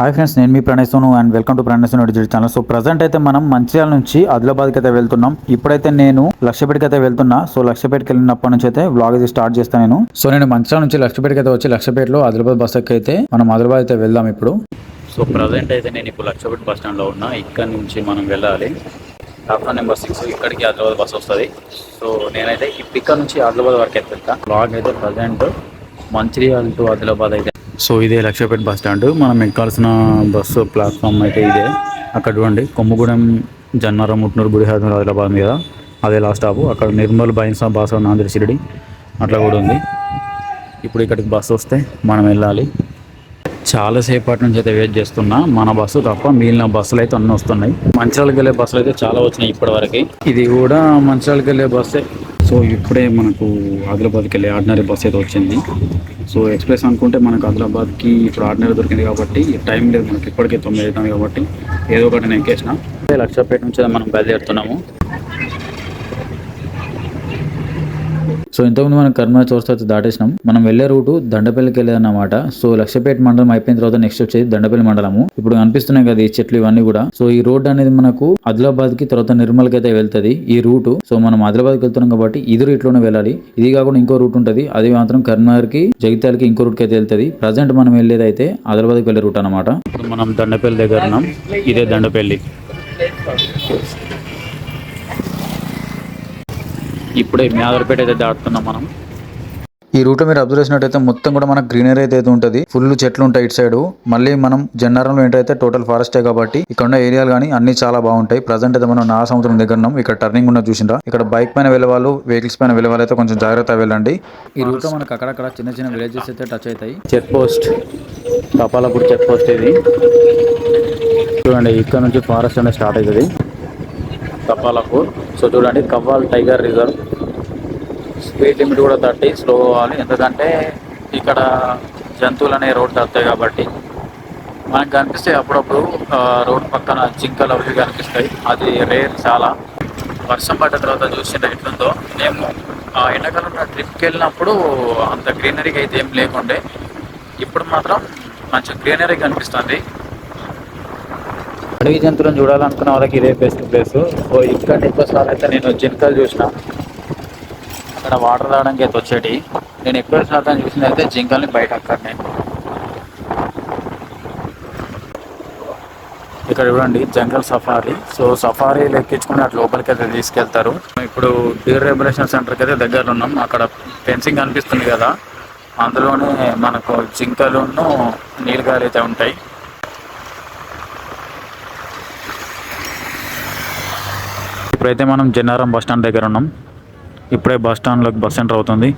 Hi friends నేను మీ Pranay and welcome to Pranay Sonu digital channel so present అయితే మనం మంచిర్యాల నుంచి ఆదిలాబాద్కి అయితే వెళ్తున్నాం. ఇప్పుడైతే నేను లక్షపేటకి అయితే వెళ్తున్నా. సో లక్షపేటకి వెళ్ళినప్పటి నుంచి అయితే వ్లాగ్ అయితే స్టార్ట్ చేస్తాను నేను. సో నేను మంచిర్యాల నుంచి లక్షపేటకి అయితే వచ్చి లక్షపేటలో ఆదిలాబాద్ బస్ అయితే మనం ఆదిలాబాద్ అయితే వెళ్దాం ఇప్పుడు. సో ప్రజెంట్ అయితే నేను ఇప్పుడు లక్షపేట బస్ స్టాండ్లో ఉన్నా. ఇక్కడ నుంచి మనం వెళ్ళాలి. ప్లాట్ఫామ్ నెంబర్ సిక్స్ ఇక్కడికి ఆదిలాబాద్ బస్ వస్తుంది. సో నేనైతే ఇప్పుడు ఇక్కడ నుంచి ఆదిలాబాద్ వరకు అయితే వెళ్తాను బ్లాగ్ అయితే ప్రజెంట్ మంచిర్యాల టు ఆదిలాబాద్ అయితే సో ఇదే లక్ష్యపేట బస్ స్టాండ్. మనం ఎక్కాల్సిన బస్సు ప్లాట్ఫామ్ అయితే ఇదే. అక్కడ చూడండి కొమ్ముగూడెం జన్నారం ముట్నూరు గుడిహాదం ఆదిలాబాద్ మీద అదే లాస్ట్ స్టాప్ అక్కడ నిర్మల్ బైన్సా బాస నాందిరి షిరిడి. అట్లా కూడా ఉంది. ఇప్పుడు ఇక్కడికి బస్సు వస్తే మనం వెళ్ళాలి. చాలాసేపటి నుంచి అయితే వెయిట్ చేస్తున్నా. మన బస్సు తప్ప మిగిలిన బస్సులు అయితే అన్నీ వస్తున్నాయి. మంచిర్యాలకు వెళ్ళే బస్సులు అయితే చాలా వచ్చినాయి ఇప్పటివరకు. ఇది కూడా మంచిర్యాలకు వెళ్ళే బస్సే. సో ఇప్పుడే మనకు ఆదిలాబాద్కి వెళ్ళే ఆర్డినరీ బస్ అయితే వచ్చింది. సో ఎక్స్ప్రెస్ అనుకుంటే మనకు ఆదిలాబాద్కి ఇప్పుడు ఆర్డినరీ దొరికింది కాబట్టి టైం లేదు మనకి ఇప్పటికే తొమ్మిది అవుతుంది కాబట్టి ఏదో ఒకటి నేను ఎక్కేసిన. లక్షపేట నుంచి మనం బయలుదేరుతున్నాము. సో ఇంతకుముందు మనం కర్మ చౌరస్తా అయితే దాటేసినాం. మనం వెళ్ళే రూటు దండపల్లికి వెళ్ళేదన్నమాట సో లక్షపేట మండలం అయిపోయిన తర్వాత నెక్స్ట్ వచ్చేది దండపల్లి మండలము. ఇప్పుడు కనిపిస్తున్నాయి కదా ఈ చెట్లు ఇవన్నీ కూడా. సో ఈ రోడ్ అనేది మనకు ఆదిలాబాద్కి తర్వాత నిర్మల్కి అయితే వెళ్తది ఈ రూట్. సో మనం ఆదిలాబాద్కి వెళ్తున్నాం కాబట్టి ఇది ఇట్లోనే లోనే వెళ్ళాలి. ఇది కాకుండా ఇంకో రూట్ ఉంటుంది. అది మాత్రం కరీంనగర్కి జగిత్యాలకి ఇంకో రూట్కి అయితే వెళ్తది. ప్రజెంట్ మనం వెళ్ళేది అయితే ఆదిలాబాద్కి వెళ్ళే రూట్ అన్నమాట. మనం దండపల్లి దగ్గర ఉన్నాం. ఇదే దండపల్లి. ఇప్పుడే మేదరపేట అయితే దాటుతున్నాం మనం. ఈ రూట్ మీరు అబ్జర్వ్ చేసినట్టయితే మొత్తం కూడా మనకు గ్రీనరీ అయితే ఉంటుంది. ఫుల్ చెట్లు ఉంటాయి ఇటు సైడ్. మళ్ళీ మనం జన్నారంలో ఏంటైతే టోటల్ ఫారెస్టే కాబట్టి ఇక్కడ ఉన్న ఏరియాలు కానీ అన్ని చాలా బాగుంటాయి. ప్రజెంట్ అయితే మనం నా సముద్రం దగ్గర ఉన్నాం. ఇక్కడ టర్నింగ్ ఉన్న చూసిండ్రా ఇక్కడ బైక్ పైన వెళ్ళే వాళ్ళు వెహికల్స్ పైన వెళ్ళే వాళ్ళు అయితే కొంచెం జాగ్రత్త వెళ్ళండి. ఈ రూట్లో మనకు అక్కడక్కడ చిన్న చిన్న విలేజెస్ అయితే టచ్ అవుతాయి. Check post Kapalapur check post ఇది. చూడండి ఇక్కడ నుంచి ఫారెస్ట్ అనేది స్టార్ట్ అవుతుంది. కపాలపూర్ సో చూడండి Kawal tiger reserve. Speed limit కూడా థర్టీ స్లో అవ్వాలి. ఎందుకంటే ఇక్కడ జంతువులు అనే రోడ్ తగ్గుతాయి కాబట్టి మనకు కనిపిస్తే అప్పుడప్పుడు రోడ్ పక్కన జింకలు అవి కనిపిస్తాయి. అది రేర్ చాలా. వర్షం పడ్డ తర్వాత చూసిన ఎట్లుందో. మేము ఆ ట్రిప్కి వెళ్ళినప్పుడు అంత గ్రీనరీగా అయితే ఏం లేకుండే. ఇప్పుడు మాత్రం మంచి గ్రీనరీ కనిపిస్తుంది. అడవి జంతువులను చూడాలనుకున్న వాళ్ళకి ఇదే బెస్ట్ ప్లేస్ సో ఇక్కడ ఎక్కువసార్లు అయితే నేను జింకలు చూసిన. అక్కడ వాటర్ రావడానికి అయితే వచ్చేటి. నేను ఎక్కువ శాతం చూసింది అయితే జింకల్ని బయట అక్కడనే. ఇక్కడ చూడండి జంగల్ సఫారీ. సో సఫారీ ఎక్కించుకుని అటు లోపలికి అయితే తీసుకెళ్తారు. ఇప్పుడు డీర్ రెగ్యులేషన్ సెంటర్కి అయితే దగ్గర ఉన్నాం. అక్కడ ఫెన్సింగ్ కనిపిస్తుంది కదా. అందులోనే మనకు జింకలును నీలగాయలు అయితే ఉంటాయి. ఇప్పుడైతే మనం జన్నారం బస్ స్టాండ్ దగ్గర ఉన్నాం. ఇప్పుడే బస్ స్టాండ్లోకి బస్ సెంటర్ అవుతుంది.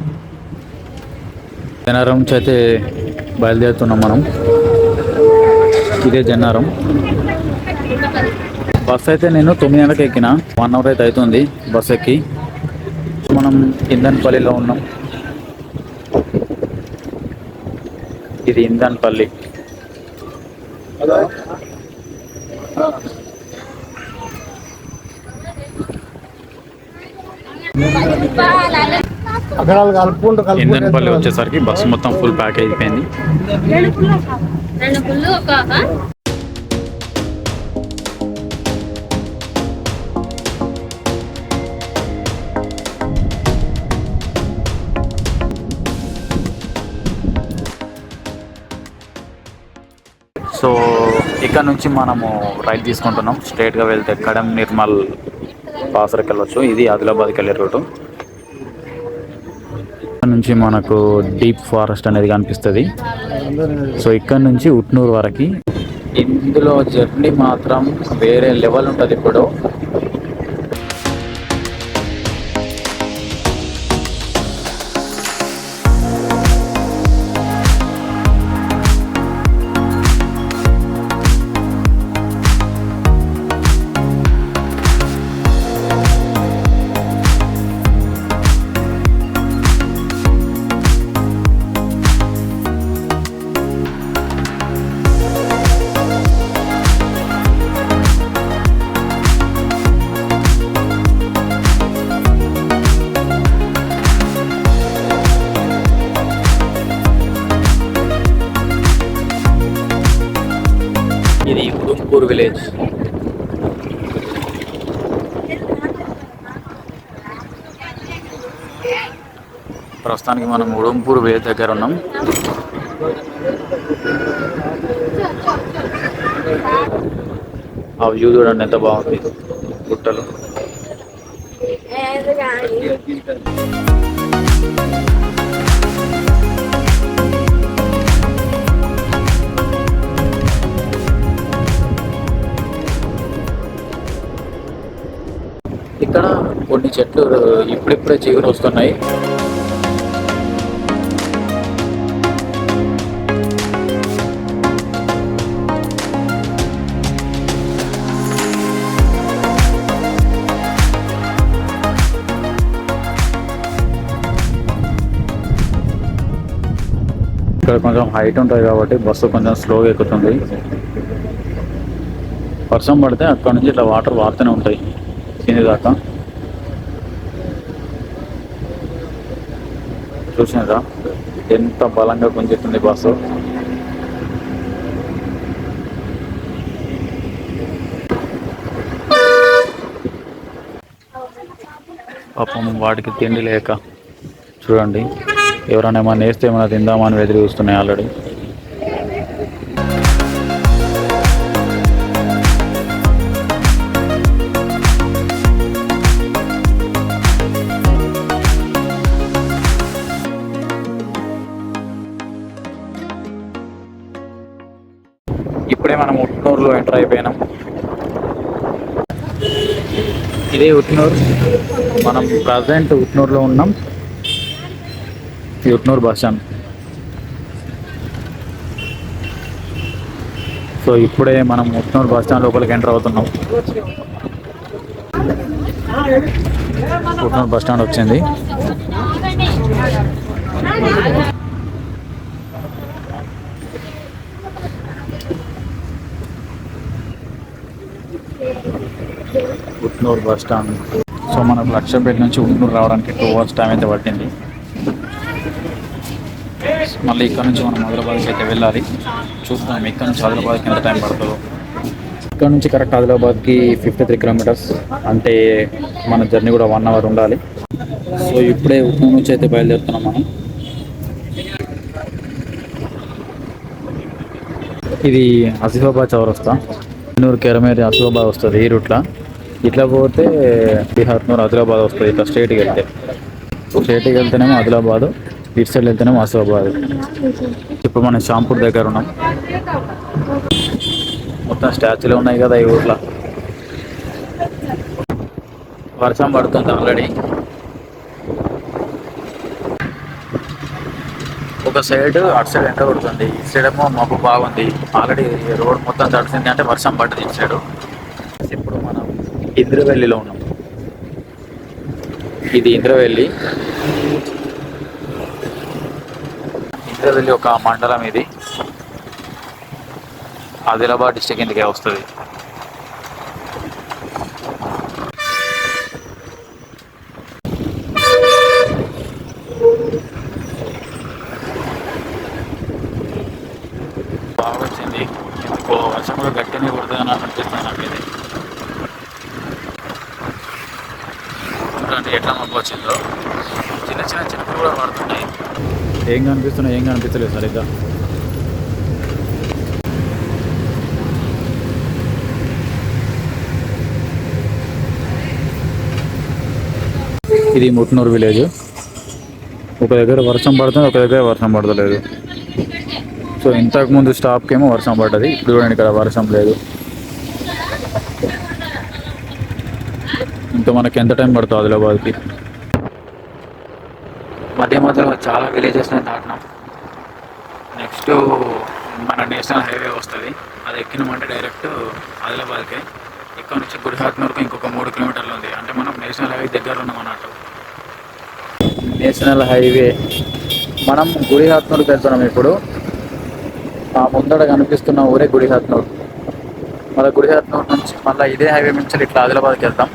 జన్నారం నుంచి అయితే బయలుదేరుతున్నాం మనం. ఇదే జన్నారం. బస్ అయితే నేను తొమ్మిది గంటలకు ఎక్కిన వన్ అవర్ అయితే అవుతుంది బస్ ఎక్కి. మనం ఇందన్పల్లిలో ఉన్నాం. ఇది ఇందన్పల్లి కలుపుకుంటూ కలుపుకుంటూ వచ్చేసరికి బస్సు మొత్తం ఫుల్ ప్యాక్ అయిపోయింది. రెండు రెండు సో ఇక్కడ నుంచి మనము రైట్ తీసుకుంటున్నాం. స్ట్రైట్గా వెళ్తే కడెం నిర్మల్ పాసరకి వెళ్ళొచ్చు. ఇది ఆదిలాబాద్కి వెళ్ళే రూటు. ఇక్కడ నుంచి మనకు డీప్ ఫారెస్ట్ అనేది కనిపిస్తుంది. సో ఇక్కడ నుంచి ఉట్నూరు వరకు. ఇందులో జర్నీ మాత్రం వేరే లెవెల్ ఉంటుంది ఇప్పుడు. ఉడంపూర్ విలేజ్ ప్రస్తుతానికి మనం ఉడంపూర్ విలేజ్ దగ్గర ఉన్నాం. ఆ వ్యూ చూడండి ఎంత బాగుంది. గుట్టలు. ఇక్కడ కొన్ని చెట్లు ఇప్పుడిప్పుడే చిగురు వస్తున్నాయి. ఇక్కడ కొంచెం హైట్ ఉంటుంది కాబట్టి బస్సు కొంచెం స్లోగా ఎక్కుతుంది. వర్షం పడితే అక్కడ నుంచి ఇట్లా వాటర్ వారుతూనే ఉంటాయి. కింది దాకా. చూసినారా? ఎంత బలంగా గుంజుతుంది బస్సు పాపం వాటికి తిండి లేక. చూడండి ఎవరైనా ఏమైనా నేస్తే ఏమైనా తిందామని ఎదురు చూస్తున్నాయి ఆల్రెడీ. అయిపోయినాం ఇదే ఉట్నూరు. మనం ప్రజెంట్ ఉట్నూరులో ఉన్నాం. ఈ ఉట్నూరు బస్ స్టాండ్. సో ఇప్పుడే మనం ఉట్నూరు బస్ స్టాండ్ లోపలికి ఎంటర్ అవుతున్నాం. ఉట్నూరు బస్ స్టాండ్ వచ్చింది. Utnoor bus stand. సో మనకు లక్ష్యపేట నుంచి ఉంటూరు రావడానికి టూ అవర్స్ టైం అయితే పట్టింది. మళ్ళీ ఇక్కడ నుంచి మనం హైదరాబాద్కి అయితే వెళ్ళాలి. చూస్తాం ఇక్కడ నుంచి హైదరాబాద్కి ఎంత టైం పడుతుందో. ఇక్కడ నుంచి కరెక్ట్ ఆదిలాబాద్కి ఫిఫ్టీ త్రీ కిలోమీటర్స్ అంటే మన జర్నీ కూడా వన్ అవర్ ఉండాలి. సో ఇప్పుడే ఉప్పు నుంచి అయితే బయలుదేరుతున్నాం మనం. ఇది ఆసిఫాబాద్ చౌరస్తా. నూరు కెరమేరి ఆసిఫాబాద్ వస్తుంది ఈ రూట్లో. ఇట్లా పోతే బీహార్నూర్ ఆదిలాబాద్ వస్తుంది ఇట్లా స్టేట్కి వెళ్తే. స్టేట్కి వెళ్తేనేమో ఆదిలాబాదు ఇటు సైడ్ వెళ్తేనేమో ఆసిఫాబాద్. ఇప్పుడు మనం షాంపూర్ దగ్గర ఉన్నాం. మొత్తం స్టాచ్యూలు ఉన్నాయి కదా ఈ ఊర్లో. వర్షం పడుతుంది ఆల్రెడీ. ఒక సైడ్ అటు సైడ్ ఎండ కొడుతుంది. ఇటు సైడ్ ఏమో మబ్బు బాగుంది. ఆల్రెడీ రోడ్ మొత్తం తడిసింది అంటే వర్షం పడ్డది ఇటు సైడ్. ఇంద్రవెల్లిలో ఉన్నాం. ఇది ఇంద్రవెల్లి. ఇంద్రవెల్లి ఒక మండలం ఇది. ఆదిలాబాద్ డిస్టిక్ కిందకే వస్తుంది. బాగా వచ్చింది. ఎందుకో వర్షంలో గట్టినే కొడుతుందని అనిపిస్తుంది నాకు ఇది చూడండి ఎట్లా మొక్క వచ్చిందో. చిన్న చిన్న చెట్లు కూడా పడుతున్నాయి. ఏం కనిపిస్తున్నాయి ఏం కనిపించలేదు సరిగ్గా ఇది ముట్నూరు విలేజ్. ఒక దగ్గర వర్షం పడుతుంది ఒక దగ్గర వర్షం పడతలేదు. సో ఇంతకుముందు స్టాప్కి ఏమో వర్షం పడ్డది ఇప్పుడు చూడండి ఇక్కడ వర్షం లేదు. ఇంకా మనకి ఎంత టైం పడుతుంది ఆదిలాబాద్కి? మధ్య మధ్యలో చాలా విలేజెస్ దాటినాం. నెక్స్ట్ మన నేషనల్ హైవే వస్తుంది. అది ఎక్కినామంటే డైరెక్ట్ ఆదిలాబాద్కే. ఇక్కడ నుంచి గుడిహాత్నూరుకు ఇంకొక మూడు కిలోమీటర్లు ఉంది. అంటే మనం నేషనల్ హైవే దగ్గర ఉన్నాం అన్నట్టు. National highway. మనం గుడిహాత్నూరుకి వెళ్తున్నాం ఇప్పుడు. ఆ ముందడ కనిపిస్తున్న ఊరే గుడిహాత్నూరు మళ్ళీ గుడిహాత్నూరు నుంచి మళ్ళీ ఇదే హైవే నుంచి ఇట్లా ఆదిలాబాద్కి వెళ్తాం.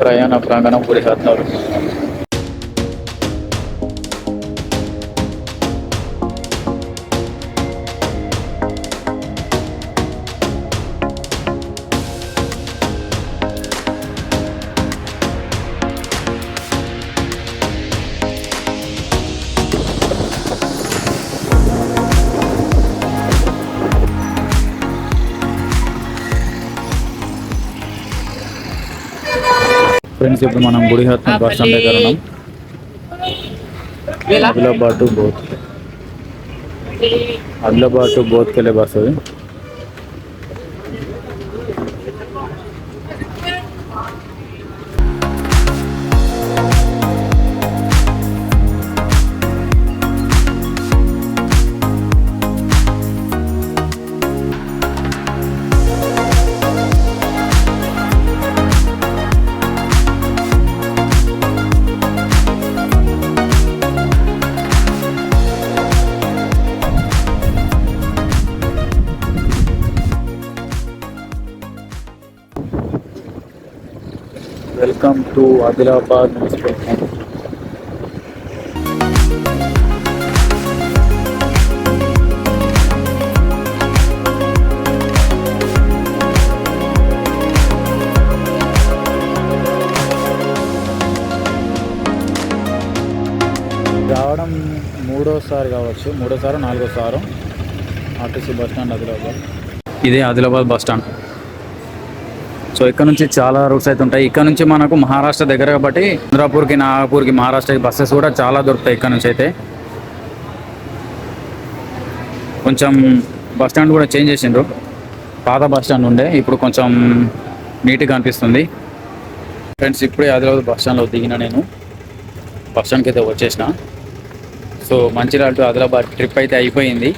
प्रयाण प्रांगण पूरे हाथ ఫ్రెండ్స్ ఇప్పుడు మనం గుడిహత్నం బస్ స్టాండ్ దగ్గర ఉన్నాం ఆదిలాబాద్ టు బోత్ ఆదిలాబాద్ టు బోత్కి వెళ్ళే బస్ అది welcome to Adilabad municipal council. రావడం మూడోసారి కావచ్చు మూడోసారి నాలుగోసారి ఆర్టీసీ బస్ స్టాండ్ ఆదిలాబాద్ ఇదే ఆదిలాబాద్ బస్ స్టాండ్ సో ఇక్కడ నుంచి చాలా రూట్స్ అయితే ఉంటాయి. ఇక్కడ నుంచి మనకు మహారాష్ట్ర దగ్గర కాబట్టి ఇంద్రాపూర్కి నాగపూర్కి మహారాష్ట్రకి బస్సెస్ కూడా చాలా దొరుకుతాయి ఇక్కడ నుంచి అయితే. కొంచెం బస్ స్టాండ్ కూడా చేంజ్ చేసిండ్రు. పాత బస్ స్టాండ్ ఉండే ఇప్పుడు కొంచెం నీట్గా అనిపిస్తుంది. ఫ్రెండ్స్ ఇప్పుడే ఆదిలాబాద్ బస్ స్టాండ్లో దిగిన నేను. బస్ స్టాండ్కి అయితే వచ్చేసిన. So Mancherial to Adilabad trip అయితే అయిపోయింది.